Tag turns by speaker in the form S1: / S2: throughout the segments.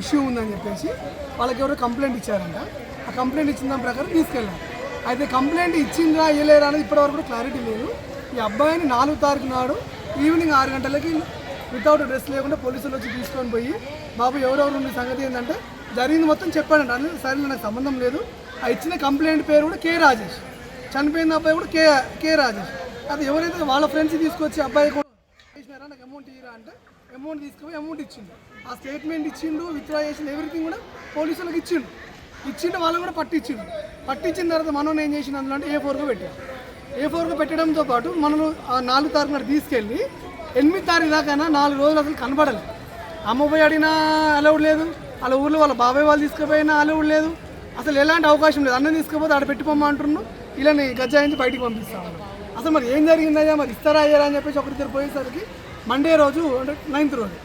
S1: Issue ఉందని చెప్పేసి వాళ్ళకి ఎవరో కంప్లైంట్ ఇచ్చారంట. ఆ కంప్లైంట్ ఇచ్చిన దాని ప్రకారం తీసుకెళ్ళాను అయితే కంప్లైంట్ ఇచ్చిందా ఇవ్వలేరా అనేది ఇప్పటివరకు కూడా క్లారిటీ లేదు. ఈ అబ్బాయిని నాలుగు తారీఖు నాడు ఈవినింగ్ ఆరు గంటలకి వితౌట్ డ్రెస్ లేకుండా పోలీసులు వచ్చి తీసుకొని పోయి బాబు ఎవరెవరు ఉన్న సంగతి ఏంటంటే జరిగింది మొత్తం చెప్పాడంట. అందులో సరే నాకు సంబంధం లేదు. ఆ ఇచ్చిన కంప్లైంట్ పేరు కూడా కే రాజేష్. చనిపోయిన అబ్బాయి కూడా కే కే రాజేష్. అది ఎవరైతే వాళ్ళ ఫ్రెండ్స్ తీసుకొచ్చి అబ్బాయి కూడా నాకు అమౌంట్ ఇయ్యరా అంటే అమౌంట్ తీసుకుపోయి అమౌంట్ ఇచ్చిండు. ఆ స్టేట్మెంట్ ఇచ్చిండు విత్డ్రా చేసిండు ఎవ్రీథింగ్ కూడా పోలీసులకు ఇచ్చిండు. ఇచ్చిండు వాళ్ళు కూడా పట్టించిండు. పట్టించిన తర్వాత మనం ఏం చేసిన అందులో అంటే ఏ ఫోర్గా పెట్టాం ఏ ఫోర్గా పెట్టడంతో పాటు మనం ఆ నాలుగు తారీఖు నాడు తీసుకెళ్ళి ఎనిమిది తారీఖు దాకా నాలుగు రోజులు అసలు కనబడలేదు అమ్మపోయి అడిగినా అలౌడ్ లేదు. వాళ్ళ ఊర్లో వాళ్ళ బాబాయ్ వాళ్ళు తీసుకుపోయినా అలౌడ్ లేదు. అసలు ఎలాంటి అవకాశం లేదు. అన్నం తీసుకుపోతే ఆడ పెట్టిపోమ్మా అంటున్నాను నేను గజ్జాయించి బయటికి పంపిస్తాను అసలు మరి ఏం జరిగిందయ్యా? మరి ఇస్తారా అయ్యారా అని చెప్పేసి ఒకరిద్దరు పోయేసరికి మండే రోజు అంటే నైన్త్ రోజు.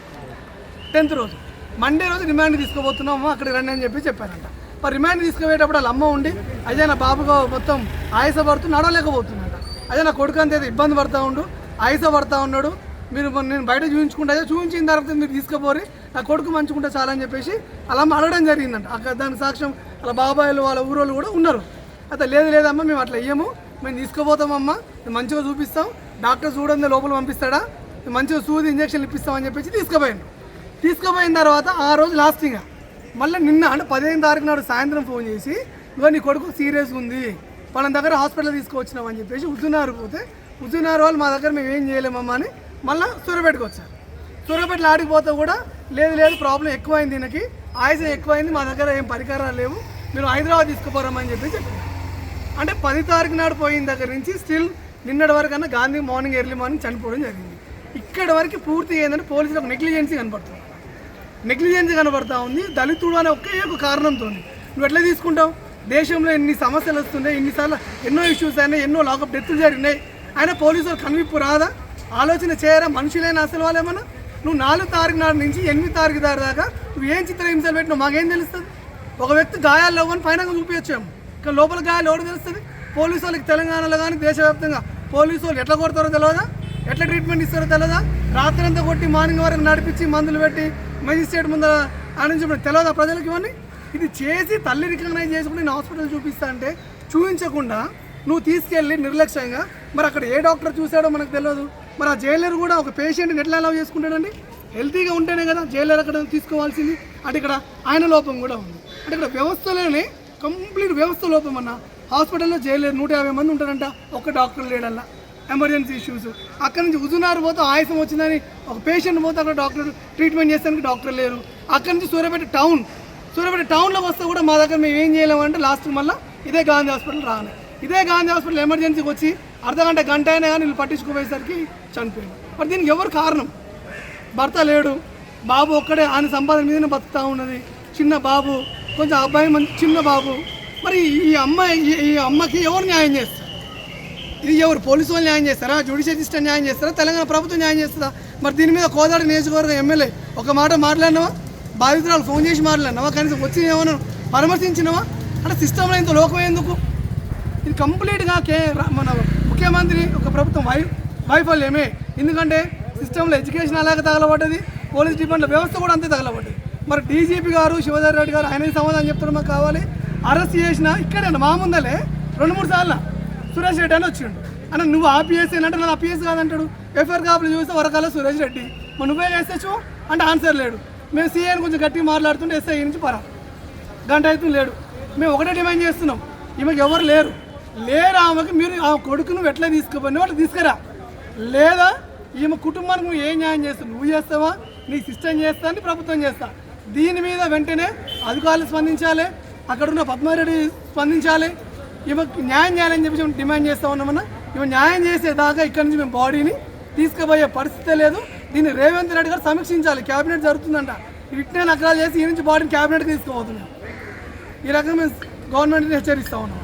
S1: టెన్త్ రోజు. మండే రోజు రిమాండ్ తీసుకోబోతున్నాము? అక్కడ రండి అని చెప్పి చెప్పారంట. మరి రిమాండ్ తీసుకుపోయేటప్పుడు వాళ్ళ అమ్మ ఉండి అదే నా బాబుగా మొత్తం ఆయాస పడుతూ నడవలేకపోతుందంట అదే నా కొడుకు అంతే ఇబ్బంది పడతా ఉండు ఆయాస పడతా ఉన్నాడు. మీరు నేను బయట చూపించుకుంటే అదే చూపించిన తర్వాత మీరు తీసుకుపోరి. నా కొడుకు మంచుకుంటే చాలని చెప్పేసి అలా అమ్మ అడగడం జరిగిందంట. అక్కడ దానికి సాక్ష్యం అలా బాబాయిలు వాళ్ళ ఊరోళ్ళు కూడా ఉన్నారు. అయితే లేదు లేదమ్మా మేము అట్లా ఇయ్యము. మేము తీసుకుపోతామమ్మా. మంచిగా చూపిస్తాం. డాక్టర్ చూడండి లోపల పంపిస్తాడా? మంచిగా సూది ఇంజక్షన్ ఇప్పిస్తామని చెప్పేసి తీసుకుపోయాను తీసుకుపోయిన తర్వాత ఆ రోజు లాస్టింగ్ మళ్ళీ నిన్న అంటే పదిహేను తారీఖు నాడు సాయంత్రం ఫోన్ చేసి ఇగో నీ కొడుకు సీరియస్గా ఉంది వాళ్ళ దగ్గర హాస్పిటల్ తీసుకువచ్చినాం అని చెప్పేసి ఉద్దునారు పోతే ఉద్దునారు వాళ్ళు మా దగ్గర మేము ఏం చేయలేమమ్మా అని మళ్ళీ సూర్యపేటకు వచ్చారు. సూర్యపేటలో ఆడిపోతే కూడా లేదు లేదు ప్రాబ్లం ఎక్కువైంది దీనికి ఆయుసం ఎక్కువైంది మా దగ్గర ఏం పరికరాలు లేవు మీరు హైదరాబాద్ తీసుకుపోరామని చెప్పి చెప్పారు. అంటే పది తారీఖు నాడు పోయిన దగ్గర నుంచి స్టిల్ నిన్నటి వరకు అన్న గాంధీ మార్నింగ్ ఎర్లీ మార్నింగ్ చనిపోవడం జరిగింది. ఇక్కడ వరకు పూర్తి ఏంటంటే పోలీసులకు నెగ్లిజెన్సీ కనపడుతుంది. నెగ్లిజెన్సీ కనబడతా ఉంది. దళితుడు అనే ఒకే ఒక కారణంతో నువ్వు ఎట్లా తీసుకుంటావు? దేశంలో ఎన్ని సమస్యలు వస్తున్నాయి ఇన్నిసార్లు ఎన్నో ఇష్యూస్ అయినాయి ఎన్నో లాకప్ డెత్తులు జరిగినాయి. అయినా పోలీసులు కనువిప్పు రాదా? ఆలోచన చేయరా? మనుషులైన అసలు వాళ్ళేమన్నా నువ్వు నాలుగు తారీఖు నాడు నుంచి ఎనిమిది తారీఖు దారి దాకా నువ్వు ఏం చిత్రహింసలు పెట్టినావు? మాకేం తెలుస్తుంది? ఒక వ్యక్తి గాయాలు అని పైన చూపించాము ఇక్కడ లోపల గాయాలు ఎవరు తెలుస్తుంది? పోలీసు వాళ్ళకి తెలంగాణలో కానీ దేశవ్యాప్తంగా పోలీసు వాళ్ళు ఎట్లా కొడతారో తెలియదా ఎట్లా ట్రీట్మెంట్ ఇస్తారో తెలియదా రాత్రి అంతా కొట్టి మార్నింగ్ వరకు నడిపించి మందులు పెట్టి మెజిస్ట్రేట్ ముందర ఆనందించడం తెలియదా ప్రజలకు ఇవన్నీ? ఇది చేసి తల్లి రికగ్నైజ్ చేసుకుని నేను హాస్పిటల్ చూపిస్తా అంటే చూపించకుండా నువ్వు తీసుకెళ్ళి నిర్లక్ష్యంగా మరి అక్కడ ఏ డాక్టర్ చూసాడో మనకు తెలియదు మరి ఆ జైలర్ కూడా ఒక పేషెంట్ని ఎట్లా అలౌ చేసుకుంటాడండి? హెల్తీగా ఉంటేనే కదా జైలర్ అక్కడ తీసుకోవాల్సింది. అంటే ఇక్కడ ఆయన లోపం కూడా ఉంది. అంటే ఇక్కడ వ్యవస్థలోనే కంప్లీట్ వ్యవస్థ లోపం అన్న. హాస్పిటల్లో జైలర్ నూట యాభై మంది ఉంటారంట. ఒక డాక్టర్ లేడల్లా. Emergency issues. అక్కడ నుంచి హుజునారు పోతే ఆయాసం వచ్చిందని ఒక పేషెంట్ పోతే అక్కడ డాక్టర్ ట్రీట్మెంట్ చేస్తానికి డాక్టర్ లేరు. అక్కడ నుంచి సూర్యాపేట టౌన్ సూర్యాపేట టౌన్లోకి వస్తే కూడా మా దగ్గర మేము ఏం చేయలేమంటే లాస్ట్ మళ్ళీ ఇదే గాంధీ హాస్పిటల్ రాను ఇదే గాంధీ హాస్పిటల్ ఎమర్జెన్సీకి వచ్చి అర్ధగంట గంట అయినా కానీ వీళ్ళు పట్టించుకుపోయేసరికి చనిపోయింది మరి దీనికి ఎవరు కారణం? భర్త లేడు. బాబు ఒక్కడే ఆయన సంపాదన మీదనే బతుకుతూ ఉన్నది. చిన్న బాబు కొంచెం అబ్బాయి మంచి చిన్న బాబు. మరి ఈ అమ్మాయి ఈ అమ్మకి ఎవరు న్యాయం చేస్తారు? ఇది ఎవరు పోలీసు వాళ్ళు న్యాయం చేస్తారా? జ్యుడిషియల్ సిస్టమ్ న్యాయం చేస్తారా? తెలంగాణ ప్రభుత్వం న్యాయం చేస్తుందా? మరి దీని మీద కోదాడ నియోజకవర్గ ఎమ్మెల్యే ఒక మాట మాట్లాడినావా? బాధితురాలు ఫోన్ చేసి మాట్లాడినావా? కనీసం వచ్చి ఏమైనా పరామర్శించినావా? అంటే సిస్టంలో ఇంత లోకం ఎందుకు? ఇది కంప్లీట్గా కే మన ముఖ్యమంత్రి ఒక ప్రభుత్వం వై వైఫల్యమే. ఎందుకంటే సిస్టంలో ఎడ్యుకేషన్ అలాగే తగలబడ్డది? పోలీస్ డిపార్ట్మెంట్ వ్యవస్థ కూడా అంతే తగలబడ్డది. మరి డీజీపీ గారు శివధర్ రెడ్డి గారు ఆయన సమాధానం చెప్తున్నారు మాకు కావాలి. అరెస్ట్ చేసిన ఇక్కడే మా ముందలే. రెండు మూడు సార్లు సురేష్ రెడ్డి అని వచ్చిండు. అన్న నువ్వు ఆపిఎస్ అంటే నాకు ఆపిఎస్ కాదంటాడు. ఎఫ్ఐఆర్ కాపులు చూస్తే వరకాల సురేష్ రెడ్డి. మరి నువ్వే చేస్తే అంటే ఆన్సర్ లేడు. మేము సీఎని కొంచెం గట్టిగా మాట్లాడుతుంటే ఎస్ఐ నుంచి పరా. గంట అయితే లేడు. మేము ఒకటే డిమాండ్ చేస్తున్నాం. ఈమెకి ఎవరు లేరు. లేరు ఆమెకి మీరు ఆ కొడుకును ఎట్లా తీసుకుపోయినా వాళ్ళు తీసుకురా. లేదా ఈమె కుటుంబానికి నువ్వు ఏం న్యాయం చేస్తావు? నువ్వు చేస్తావా? నీ సిస్టమ్ చేస్తా అని ప్రభుత్వం చేస్తా. దీని మీద వెంటనే అధికారులు స్పందించాలి. అక్కడ ఉన్న పద్మారెడ్డి స్పందించాలి. ఈమెకు న్యాయం చేయాలని చెప్పి మేము డిమాండ్ చేస్తా ఉన్నామన్నా ఈమె న్యాయం చేసేదాకా ఇక్కడ నుంచి మేము బాడీని తీసుకుపోయే పరిస్థితి లేదు. దీన్ని రేవంత్ రెడ్డి గారు సమీక్షించాలి. క్యాబినెట్ జరుగుతుందంట. ఇట్నే నకరాలు చేసి ఈ నుంచి బాడీని క్యాబినెట్కి తీసుకుపోతున్నాం. ఈ రకంగా మేము గవర్నమెంట్ని హెచ్చరిస్తా ఉన్నాం.